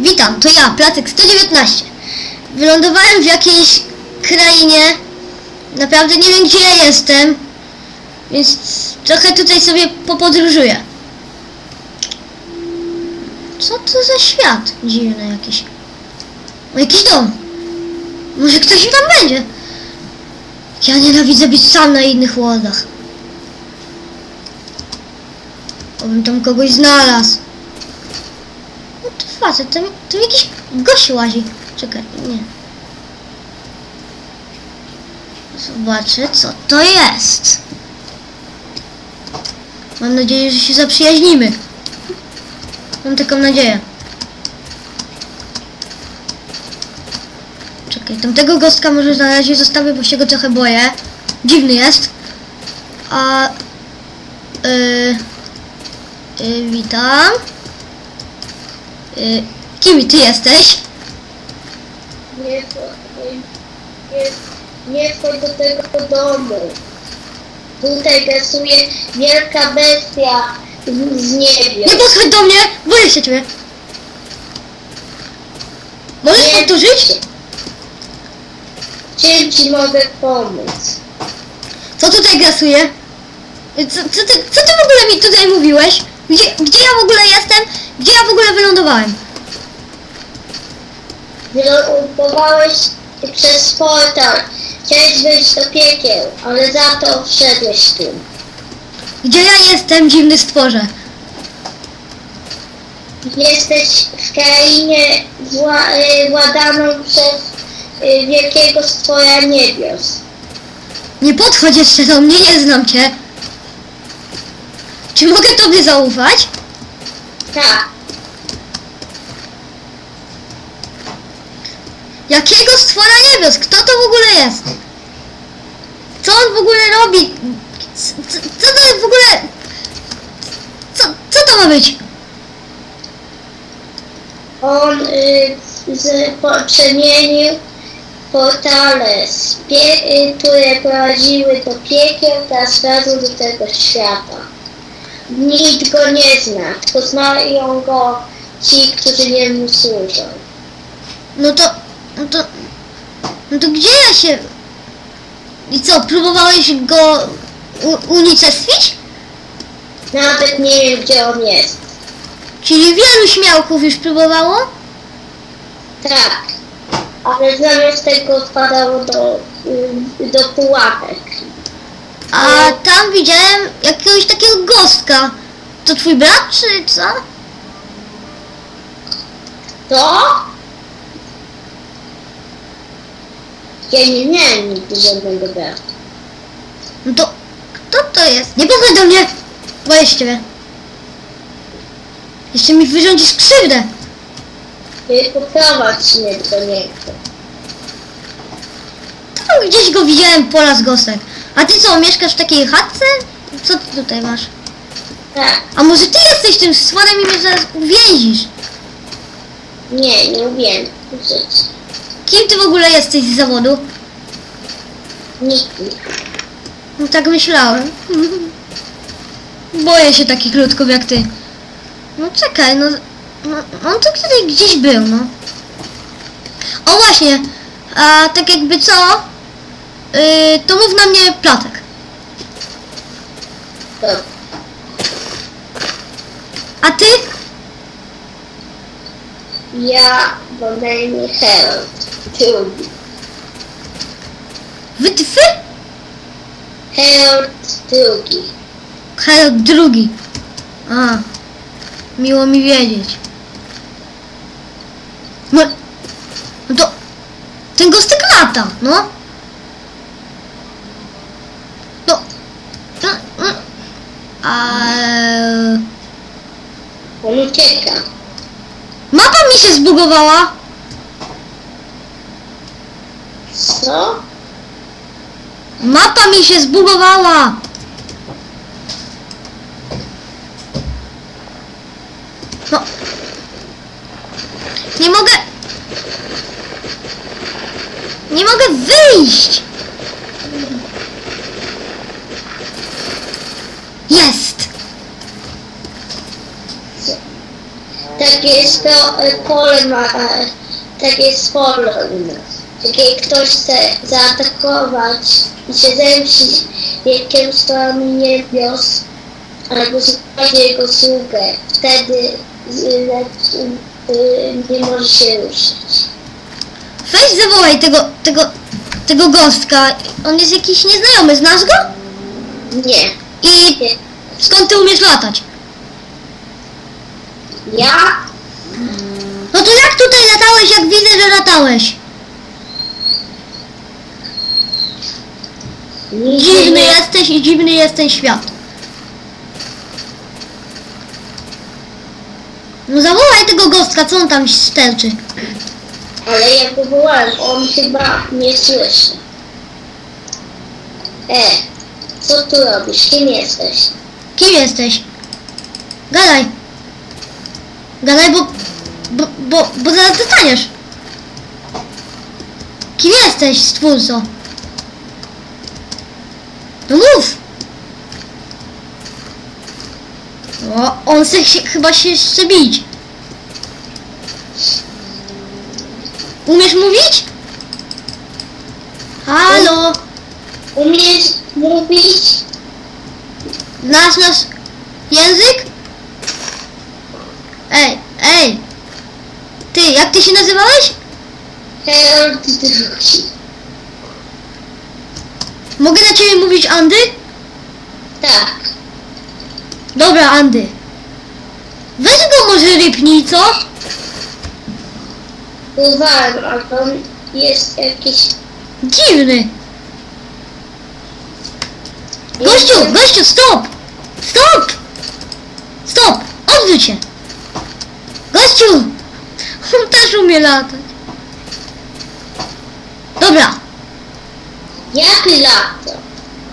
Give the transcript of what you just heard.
Witam, to ja, Placek 119. Wylądowałem w jakiejś krainie. Naprawdę nie wiem gdzie ja jestem. Więc trochę tutaj sobie popodróżuję. Co to za świat dziwny jakiś? O, jakiś dom. Może ktoś tam będzie. Ja nienawidzę być sam na innych łodach. Obym tam kogoś znalazł. Facet, tam, tam jakiś gość łazi. Czekaj, nie. Zobaczę, co to jest. Mam nadzieję, że się zaprzyjaźnimy. Mam taką nadzieję. Czekaj, tamtego gostka może na razie zostawię, bo się go trochę boję. Dziwny jest. A... Yy, yy, witam. Yy, kim ty jesteś? Nie, nie, nie wchodź do tego domu. Tutaj grasuje wielka bestia z z niebios. Nie podchodź do mnie! Boję się ciebie! Możesz Nie. powtórzyć? Czym ci mogę pomóc? Co tutaj grasuje? Co, co, ty, co ty w ogóle mi tutaj mówiłeś? Gdzie, gdzie ja w ogóle jestem? Gdzie ja w ogóle wylądowałem? Wylądowałeś przez portal. Chciałeś wejść do piekieł, ale za to wszedłeś tu. Gdzie ja jestem, dziwny stworze? Jesteś w krainie wła, y, władaną przez y, wielkiego stwora niebios. Nie podchodź jeszcze do mnie, nie znam cię. Czy mogę tobie zaufać? Tak, Jakiego stwora niebios? Kto to w ogóle jest? Co on w ogóle robi? Co, co, to w ogóle... Co, co to ma być? On y, z, po, przemienił portale, z pie, y, które prowadziły do piekieł, teraz wchodzą do tego świata. Nikt go nie zna, tylko znają go ci, którzy niemu służą. No to... No to... No to gdzie ja się... I co, próbowałeś go u, unicestwić? Nawet nie wiem, gdzie on jest. Czyli wielu śmiałków już próbowało? Tak, ale zamiast tego odpadało do, do pułapek. A tam widziałem jakiegoś takiego gostka. To twój brat, czy co? To? Ja nie miałem nigdy żadnego brata. No to... Kto to jest? Nie podchodź do mnie! Boję się ciebie. Jeszcze mi wyrządzisz krzywdę. Y, Poprowadź mnie do niego. Tam gdzieś go widziałem po las gostek. A ty co, mieszkasz w takiej chatce? Co ty tutaj masz? Tak, A może ty jesteś tym stworem i mnie zaraz uwięzisz? nie, nie wiem. Żyć. Kim ty w ogóle jesteś z zawodu? Nikim. No tak myślałem. Boję się takich ludków jak ty. No czekaj, no... no on tu tutaj gdzieś był, no. O właśnie, a tak jakby co? Yy, to mów na mnie platek. Dobra. A ty? Ja mam na imię Harold. Drugi. Wytwy? Harold drugi. Harold drugi. A, miło mi wiedzieć. No, no to ten gostek lata. No, no, no. A, On ucieka. mapa mi się zbugowała. Co? Mapa mi się zbugowała. No. Nie mogę. Nie mogę wyjść. Jest. Tak takie jest e, pole ma, e, takie jest pole. Takie ktoś chce zaatakować i się zemścić wielkim stormem niebios, albo zupełnie jego sługę. Wtedy y, nie może się ruszyć. Weź zawołaj tego, tego, tego gostka. On jest jakiś nieznajomy, znasz go? Nie. I skąd ty umiesz latać? Ja? No to jak tutaj latałeś, jak widzę, że latałeś? Dziwny jesteś i dziwny jest ten świat. No zawołaj tego gostka, co on tam sterczy? Ale ja go wołałem, on chyba nie słyszy. E, co tu robisz? Kim jesteś? Kim jesteś? Gadaj. Gadaj, bo... Bo, bo, bo zaraz dostaniesz. Kim jesteś, stwórco? No mów! O, on se się, chyba się chce bić. Umiesz mówić? Halo? Umiesz mówić? Znasz nasz język? Ej, ej! Ty, jak ty się nazywałeś? Harold drugi. Mogę na ciebie mówić Andy? Tak. Dobra, Andy. Weź go może rypnij, co? Ale on jest jakiś... Dziwny. Gościu, gościu, stop! Stop! Stop! Odwróć się! Gościu! On też umie latać. Dobra, Jak lato?